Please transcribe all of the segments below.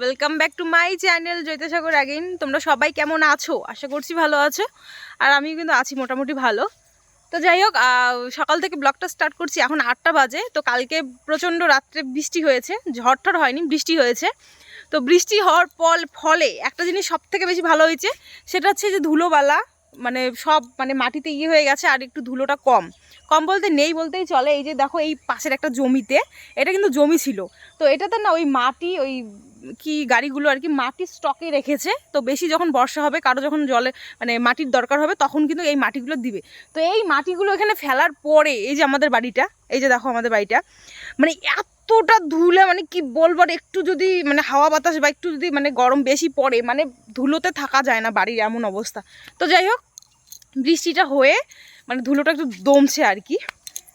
Welcome back to my channel জৈতসাগর again তোমরা সবাই কেমন আছো? আশা করছি ভালো আছো। আর আমিও কিন্তু আছি মোটামুটি ভালো। তো যাই হোক সকাল থেকে ব্লগটা স্টার্ট করছি, এখন আটটা বাজে। তো কালকে প্রচণ্ড রাত্রে বৃষ্টি হয়েছে ঝড় হয়নি, বৃষ্টি হয়েছে। তো বৃষ্টি হওয়ার পল, ফলে একটা জিনিস সব থেকে বেশি ভালো হয়েছে, সেটা হচ্ছে যে ধুলোবালা মানে সব মানে মাটিতে ইয়ে হয়ে গেছে আর একটু ধুলোটা কম। কম বলতে নেই বলতেই চলে, এই যে দেখো এই পাশের একটা জমিতে, এটা কিন্তু জমি ছিল। তো এটাতে না ওই মাটি, ওই কি গাড়িগুলো আর কি মাটি স্টকে রেখেছে। তো বেশি যখন বর্ষা হবে, কারও যখন জলে মানে মাটির দরকার হবে, তখন কিন্তু এই মাটিগুলো দিবে। তো এই মাটিগুলো এখানে ফেলার পরে, এই যে আমাদের বাড়িটা, এই যে দেখো আমাদের বাড়িটা মানে এতটা ধুলে মানে কি বলব, আর একটু যদি মানে হাওয়া বাতাস বা একটু যদি মানে গরম বেশি পড়ে মানে ধুলোতে থাকা যায় না বাড়ির এমন অবস্থা। তো যাই হোক, বৃষ্টিটা হয়ে মানে ধুলোটা একটু দমছে আর কি।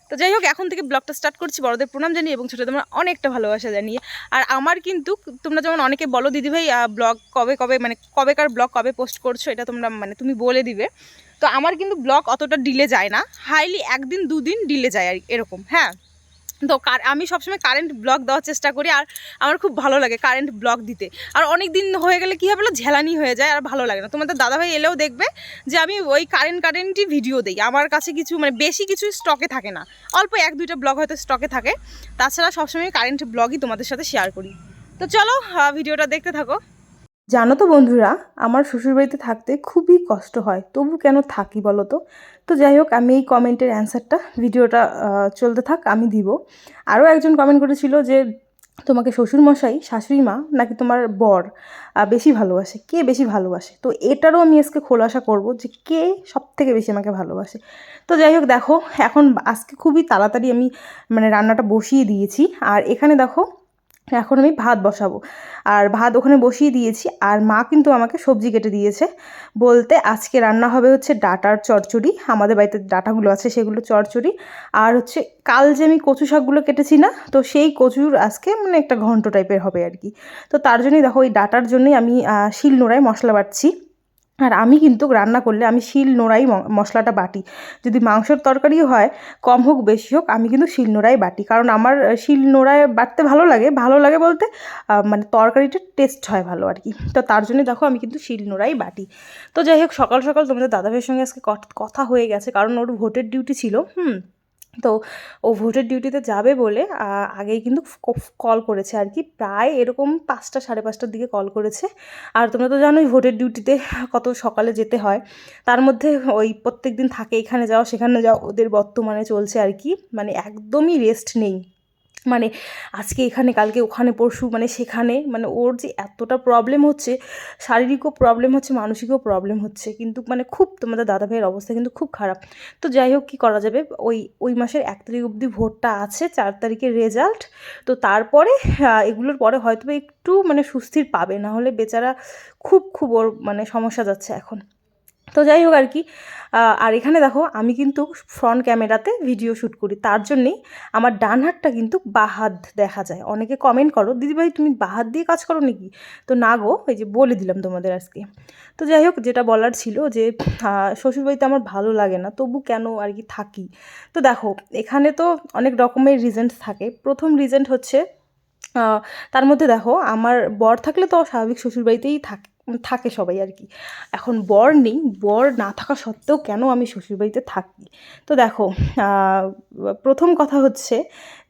তো যাই হোক, এখন থেকে ব্লগটা স্টার্ট করছি বড়দের প্রণাম জানি এবং ছোটো তোমরা অনেকটা ভালোবাসা জানিয়ে। আর আমার কিন্তু তোমরা যেমন অনেকে বলো দিদিভাই ব্লগ কবে কবে মানে কবেকার ব্লগ কবে পোস্ট করছ? এটা তোমরা মানে তুমি বলে দিবে। তো আমার কিন্তু ব্লগ অতটা ডিলে যায় না। হাইলি একদিন, দুদিন ডিলে যায় আর এরকম হ্যাঁ? তো কার- আমি সবসময় কারেন্ট ব্লগ দেওয়ার চেষ্টা করি আর আমার খুব ভালো লাগে কারেন্ট ব্লগ দিতে। আর অনেক দিন হয়ে গেলে কী হবে ঝেলানি হয়ে যায় আর ভালো লাগে না। তোমাদের দাদাভাই এলেও দেখবে যে আমি ওই কারেন্ট কারেন্টই ভিডিও দিই। আমার কাছে কিছু মানে বেশি কিছু স্টকে থাকে না। অল্প এক, দুইটা ব্লগ হয়তো স্টকে থাকে। তাছাড়া সবসময় কারেন্ট ব্লগই তোমাদের সাথে শেয়ার করি। তো চলো ভিডিওটা দেখতে থাকো। জানো তো বন্ধুরা, আমার শ্বশুরবাড়িতে থাকতে খুবই কষ্ট হয়। তবু কেন থাকি বলো তো? তো যাই হোক, আমি এই কমেন্টের অ্যান্সারটা, ভিডিওটা চলতে থাক, আমি দিব। আরও একজন কমেন্ট করেছিল যে, তোমাকে শ্বশুরমশাই, শাশুড়ি মা নাকি তোমার বর বেশি ভালোবাসে? কে বেশি ভালোবাসে? তো এটারও আমি আজকে খোলাসা করব যে, কে সব থেকে বেশি আমাকে ভালোবাসে? তো যাই হোক, দেখো, এখন আজকে খুবই তাড়াতাড়ি আমি মানে রান্নাটা বসিয়ে দিয়েছি। আর এখানে দেখো এখন আমি ভাত বসাবো। আর ভাত ওখানে বসিয়ে দিয়েছি। আর মা কিন্তু আমাকে সবজি কেটে দিয়েছে। বলতে আজকে রান্না হবে হচ্ছে ডাটার চচ্চড়ি আমাদের বাড়িতে ডাটাগুলো আছে, সেগুলো চচ্চড়ি আর হচ্ছে কাল যে আমি কচু শাকগুলো কেটেছি না, তো সেই কচুর আজকে মানে একটা ঘন্ট টাইপের হবে আর কি। তো তার জন্যই দেখো, ওই ডাটার জন্যই আমি শিল নোড়ায় মশলা বাটছি। আর আমি কিন্তু রান্না করলে আমি শিল নোড়াই মশলাটা বাটি। যদি মাংসর তরকারি হয়, কম হোক, বেশি হোক, আমি কিন্তু শিল নোড়াই বাটি। কারণ আমার শিল নোড়ায় বাটতে ভালো লাগে ভালো লাগে বলতে মানে তরকারিটা টেস্ট হয় ভালো আর কি। তো তার জন্য দেখো, আমি কিন্তু শিল নোড়াই বাটি। তো যাই হোক, সকাল সকাল তোমাদের দাদাভাইয়ের সঙ্গে আজকে কথা হয়ে গেছে, কারণ ওর ভোটের ডিউটি ছিল, হুম? তো ও ভোটের ডিউটিতে যাবে বলে আগেই কিন্তু কল করেছে আর কি। প্রায় এরকম পাঁচটা, সাড়ে পাঁচটার দিকে কল করেছে। আর তোমরা তো জানোই ভোটের ডিউটিতে কত সকালে যেতে হয়। তার মধ্যে ওই প্রত্যেক দিন থাকে এখানে যাও, সেখানে যাও, ওদের বর্তমানে চলছে আর কি। মানে একদমই রেস্ট নেই। মানে আজকে এখানে, কালকে ওখানে, পরশু মানে সেখানে মানে ওর যে এতটা প্রবলেম হচ্ছে, শারীরিকও প্রবলেম হচ্ছে, মানসিকও প্রবলেম হচ্ছে, কিন্তু মানে খুব তোমাদের দাদা ভাইয়ের অবস্থা কিন্তু খুব খারাপ। তো যাই হোক, কী করা যাবে? ওই ওই মাসের এক তারিখ অবধি ভোটটা আছে, চার তারিখের রেজাল্ট তো তারপরে এগুলোর পরে হয়তো একটু মানে সুস্থির পাবে, না হলে বেচারা খুব খুব ওর মানে সমস্যা যাচ্ছে এখন। তো যাই হোক আর কি আর এখানে দেখো আমি কিন্তু ফ্রন্ট ক্যামেরাতে ভিডিও শ্যুট করি। তার জন্যেই আমার ডান হাতটা কিন্তু বাঁ হাত দেখা যায়। অনেকে কমেন্ট করো, দিদিভাই, তুমি বাঁ হাত দিয়ে কাজ করো নাকি? তো না গো, এই যে বলে দিলাম তোমাদের আজকে। তো যাই হোক, যেটা বলার ছিল যে শ্বশুরবাড়িতে আমার ভালো লাগে না, তবু কেন আর কি থাকি? তো দেখো, এখানে তো অনেক রকমের রিজেন্ট থাকে। প্রথম রিজেন্ট হচ্ছে তার মধ্যে দেখো, আমার বর থাকলে তো স্বাভাবিক শ্বশুরবাড়িতেই থাকে। থাকে সবাই আর কি। এখন বর নেই বর না থাকা সত্ত্বেও কেন আমি শ্বশুরবাড়িতে থাকি? তো দেখো প্রথম কথা হচ্ছে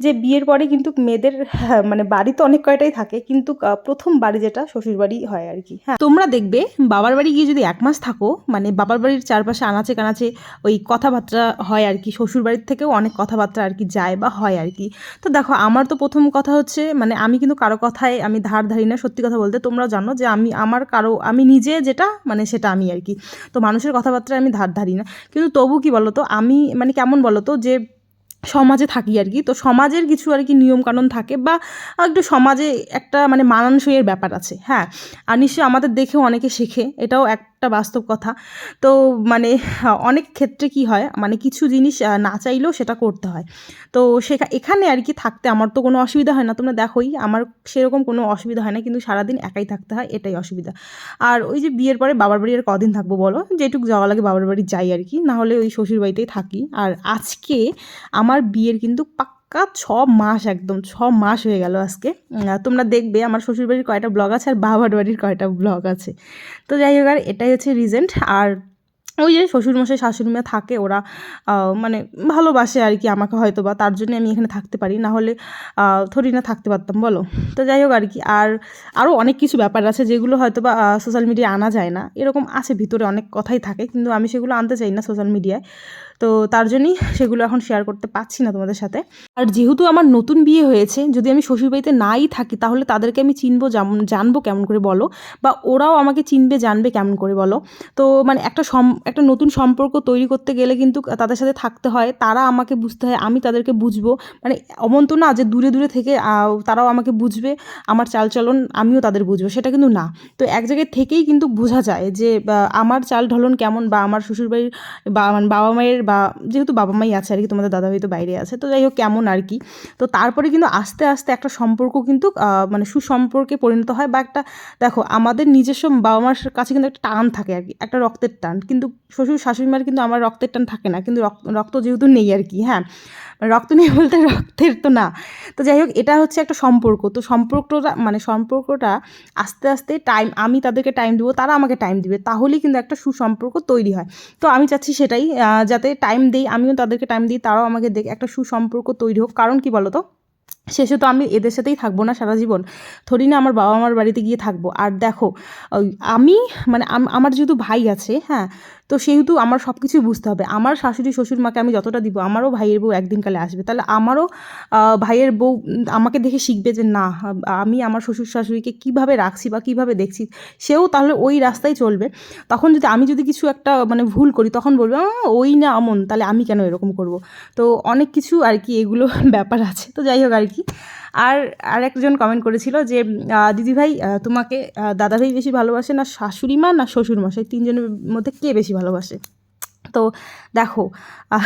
যে বিয়ের পরে কিন্তু মেয়েদের হ্যাঁ, মানে বাড়ি তো অনেক কয়টাই থাকে কিন্তু প্রথম বাড়ি যেটা শ্বশুরবাড়ি হয় আর কি হ্যাঁ। তোমরা দেখবে বাবার বাড়ি গিয়ে যদি এক মাস থাকো মানে বাবার বাড়ির চারপাশে আনাচে কানাচে ওই কথাবার্তা হয় আর কি শ্বশুর বাড়ির থেকেও অনেক কথাবার্তা আর কি যায় বা হয় আর কি। তো দেখো আমার তো প্রথম কথা হচ্ছে মানে আমি কিন্তু কারও কথায় আমি ধার ধারি না সত্যি কথা বলতে তোমরা জানো যে আমি আমার কারও আমি নিজে যেটা মানে সেটা আমি আর কি। তো মানুষের কথাবার্তায় আমি ধার ধারি না। কিন্তু তবু কি বলতো, আমি মানে কেমন বলতো যে সমাজে থাকি আর কি। তো সমাজের কিছু আর কি নিয়মকানুন থাকে বা একটু সমাজে একটা মানে মানানসইয়ের ব্যাপার আছে হ্যাঁ। আর নিশ্চয়ই আমাদের দেখেও অনেকে শেখে, এটাও একটা বাস্তব কথা। তো মানে অনেক ক্ষেত্রে কি হয় মানে কিছু জিনিস না চাইলেও সেটা করতে হয়। তো সেখা, এখানে আর কি থাকতে আমার তো কোনো অসুবিধা হয় না, তোমরা দেখোই, আমার সেরকম কোনো অসুবিধা হয় না, কিন্তু সারাদিন একাই থাকতে হয়, এটাই অসুবিধা। আর ওই যে বিয়ের পরে বাবার বাড়ি আর কদিন থাকব বলো? যেটুকু যাওয়া লাগে বাবার বাড়ি যাই আর কি নাহলে ওই শ্বশুর বাড়িতেই থাকি। আর আজকে আমার বিয়ের কিন্তু পাক্কা ছ মাস একদম, ছ মাস হয়ে গেল আজকে। তোমরা দেখবে আমার শ্বশুরবাড়ির কয়টা ব্লগ আছে আর বাবার বাড়ির কয়টা ব্লগ আছে। তো যাই হোক, আর এটাই হচ্ছে রিজেন্ট আর ওই যে শ্বশুরমশাই, শাশুড়িমা থাকে, ওরা মানে ভালোবাসে আর কি আমাকে হয়তো বা তার জন্য আমি এখানে থাকতে পারি। না হলে থোড়ি না থাকতে পারতাম, বলো? তো যাই হোক, আর কি। আর আরও অনেক কিছু ব্যাপার আছে যেগুলো হয়তো বা সোশ্যাল মিডিয়ায় আনা যায় না। এরকম আছে, ভিতরে অনেক কথাই থাকে, কিন্তু আমি সেগুলো আনতে চাই না সোশ্যাল মিডিয়ায় তো তার জন্যই সেগুলো এখন শেয়ার করতে পারছি না তোমাদের সাথে। আর যেহেতু আমার নতুন বিয়ে হয়েছে, যদি আমি শ্বশুরবাড়িতে নাই থাকি, তাহলে তাদেরকে আমি চিনবো জানব কেমন করে বলো? বা ওরাও আমাকে চিনবে, জানবে কেমন করে বলো? তো মানে একটা সম, একটা নতুন সম্পর্ক তৈরি করতে গেলে কিন্তু তাদের সাথে থাকতে হয়, তারা আমাকে বুঝতে হয়, আমি তাদেরকে বুঝব। মানে অমন তো না যে দূরে দূরে থেকে তারাও আমাকে বুঝবে, আমার চালচলন আমিও তাদের বুঝব, সেটা কিন্তু না। তো এক জায়গায় থেকেই কিন্তু বোঝা যায় যে আমার চাল ঢলন কেমন, বা, আমার শ্বশুরবাড়ির, বা মানে বাবা মায়ের বা যেহেতু বাবা মাই আছে আর কি, তোমাদের দাদাভাই তো বাইরে আছে, তো যাই হোক কেমন আর কি। তো তারপরে কিন্তু আস্তে আস্তে একটা সম্পর্ক কিন্তু মানে সুসম্পর্কে পরিণত হয় বা একটা, দেখো আমাদের নিজস্ব বাবা মার কাছে কিন্তু একটা টান থাকে আর কি, একটা রক্তের টান। কিন্তু শ্বশুর শাশুড়ি মার কিন্তু আমার রক্তের টান থাকে না, কিন্তু রক্ত রক্ত যেহেতু নেই আর কি হ্যাঁ? মানে রক্ত নেই বলতে রক্তের তো না। তো যাই হোক এটা হচ্ছে একটা সম্পর্ক, তো সম্পর্কটা মানে সম্পর্কটা আস্তে আস্তে টাইম, আমি তাদেরকে টাইম দিব, তারা আমাকে টাইম দিবে, তাহলেই কিন্তু একটা সুসম্পর্ক তৈরি হয়। তো আমি চাচ্ছি সেটাই যাতে টাইম দিই, আমিও তাদেরকে টাইম দিই, তারাও আমাকে দেখ, একটা সুসম্পর্ক তৈরি হোক। কারণ কি বলো তো শেষে তো আমি এদের সাথেই থাকব না সারা জীবন। থরি না আমার বাবা মার বাড়িতে গিয়ে থাকব। আর দেখো আমি মানে আমার যেহেতু ভাই আছে হ্যাঁ তো সেহেতু আমার সব কিছুই বুঝতে হবে। আমার শাশুড়ি, শ্বশুর মাকে আমি যতটা দিব, আমারও ভাইয়ের বউ একদিনকালে আসবে। তাহলে আমারও ভাইয়ের বউ আমাকে দেখে শিখবে যে না, আমি আমার শ্বশুর শাশুড়িকে কীভাবে রাখছি বা কীভাবে দেখছি, সেও তাহলে ওই রাস্তায় চলবে। তখন যদি আমি যদি কিছু একটা মানে ভুল করি, তখন বলবে ওই না, অমন, তাহলে আমি কেন এরকম করব? তো অনেক কিছু আর কি এগুলো ব্যাপার আছে। তো যাই হোক আর কি। আর আর একজন কমেন্ট করেছিল যে দিদি দিদিভাই তোমাকে দাদাভাই বেশি ভালোবাসে না শাশুড়ি মা না শ্বশুর মশাই তিনজনের মধ্যে কে বেশি ভালোবাসে? তো দেখো আহ,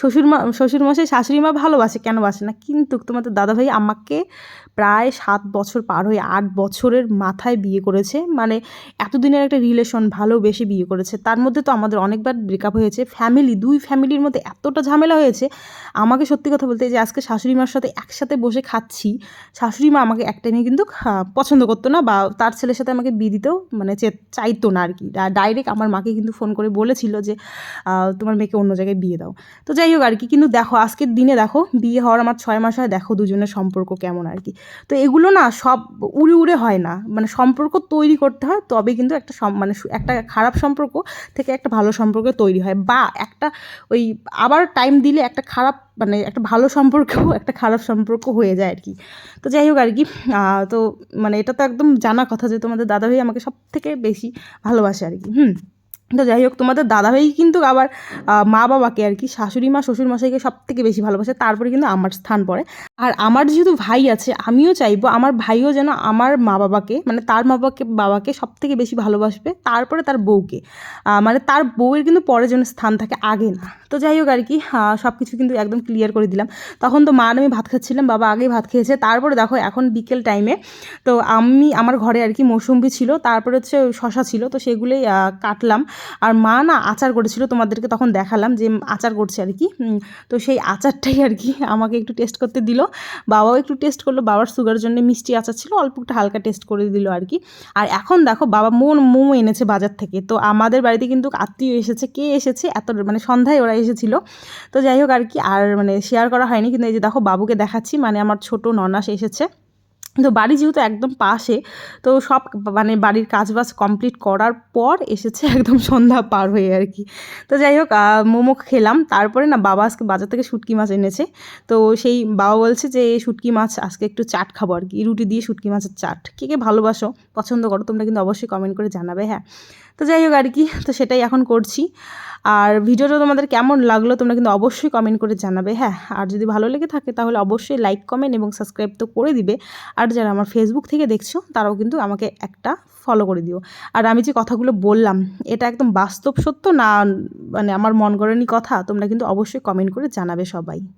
শ্বশুর মা শ্বশুর মশাই শাশুড়ি মা ভালোবাসে কেন বাসে না? কিন্তু তোমাদের দাদাভাই আমাকে প্রায় সাত বছর পার হয়ে আট বছরের মাথায় বিয়ে করেছে। মানে এতদিনের একটা রিলেশন ভালোবেসে বিয়ে করেছে। তার মধ্যে তো আমাদের অনেকবার ব্রেকআপ হয়েছে। ফ্যামিলি দুই ফ্যামিলির মধ্যে এতটা ঝামেলা হয়েছে। আমাকে সত্যি কথা বলতে যে আজকে শাশুড়ি মার সাথে একসাথে বসে খাচ্ছি শাশুড়ি মা আমাকে এক টাইমে কিন্তু পছন্দ করতো না বা তার ছেলের সাথে আমাকে বিয়ে দিতেও মানে চাইতো না আর কি। ডাইরেক্ট আমার মাকে কিন্তু ফোন করে বলেছিল যে তোমার মেয়েকে অন্য জায়গায় বিয়ে দাও। তো যাই হোক আর কি, কিন্তু দেখো, আজকের দিনে দেখো, বিয়ে হওয়ার আমার ছয় মাস হয়, দেখো দুজনের সম্পর্ক কেমন আর কি। তো এগুলো না সব উড়ে উড়ে হয় না মানে সম্পর্ক তৈরি করতে হয়, তবে কিন্তু একটা মানে একটা খারাপ সম্পর্ক থেকে একটা ভালো সম্পর্ক তৈরি হয়, বা একটা ওই আবার টাইম দিলে একটা খারাপ মানে একটা ভালো সম্পর্কও একটা খারাপ সম্পর্ক হয়ে যায় আর কি। তো যাই হোক আর কি তো মানে এটা তো একদম জানা কথা যে তোমাদের দাদাভাই আমাকে সব থেকে বেশি ভালোবাসে আর কি, হুম। তো যাই হোক, তোমাদের দাদাভাই কিন্তু আবার মা বাবাকে আর কি, শাশুড়ি মা, শ্বশুর মশাইকে সব থেকে বেশি ভালোবাসে, তারপরে কিন্তু আমার স্থান পড়ে। আর আমার যেহেতু ভাই আছে, আমিও চাইব আমার ভাইও যেন আমার মা বাবাকে মানে তার মা বাবাকে বাবাকে সব থেকে বেশি ভালোবাসবে, তারপরে তার বউকে। মানে তার বউয়ের কিন্তু পরে যেন স্থান থাকে আগে না। তো যাই হোক আর কি সব কিছু কিন্তু একদম ক্লিয়ার করে দিলাম। তখন তো মা আর আমি ভাত খাচ্ছিলাম, বাবা আগেই ভাত খেয়েছে। তারপরে দেখো এখন বিকেল টাইমে তো আমি, আমার ঘরে আর কি মৌসুম্বি ছিল, তারপরে হচ্ছে শশা ছিল, তো সেগুলোই কাটলাম। আর মা না আচার করেছিল, তোমাদেরকে তখন দেখালাম যে আচার করছে আর কি। তো সেই আচারটাই আর কি আমাকে একটু টেস্ট করতে দিল। বাবাও একটু টেস্ট করল, বাবার সুগার জন্য মিষ্টি আচার ছিল, অল্প একটু হালকা টেস্ট করে দিল আর কি। আর এখন দেখো বাবা মোন মোমো এনেছে বাজার থেকে, তো আমাদের বাড়িতে কিন্তু আত্মীয় এসেছে। কে এসেছে? এত মানে সন্ধ্যায় ওরা এসেছিল। তো যাই হোক আর কি, আর মানে শেয়ার করা হয়নি, কিন্তু এই যে দেখো বাবুকে দেখাচ্ছি মানে আমার ছোট ননাস এসেছে। তো বাড়ি যেহেতু একদম পাশে, তো সব মানে বাড়ির কাজ বাজ কমপ্লিট করার পর এসেছে একদম সন্ধ্যা পার হয়ে আর কি। তো যাই হোক মোমো খেলাম, তারপরে না বাবা আজকে বাজার থেকে শুটকি মাছ এনেছে। তো সেই বাবা বলছে যে শুটকি মাছ আজকে একটু চাট খাব আর কি, রুটি দিয়ে শুটকি মাছের চাট। কে কে ভালোবাসো, পছন্দ করো, তোমরা কিন্তু অবশ্যই কমেন্ট করে জানাবে। হ্যাঁ তো যাই হোক আর কি, তো সেটাই এখন করছি। আর ভিডিওটা তোমাদের কেমন লাগল তোমরা কিন্তু অবশ্যই কমেন্ট করে জানাবে হ্যাঁ। আর যদি ভালো লেগে থাকে তাহলে অবশ্যই লাইক কমেন্ট এবং সাবস্ক্রাইব তো করে দিবে। আর যারা আমার ফেসবুক থেকে দেখছ, তারাও কিন্তু আমাকে একটা ফলো করে দিও। আর আমি যে কথাগুলো বললাম, এটা একদম বাস্তব সত্য না মানে আমার মন গড়ানি কথা, তোমরা কিন্তু অবশ্যই কমেন্ট করে জানাবে সবাই।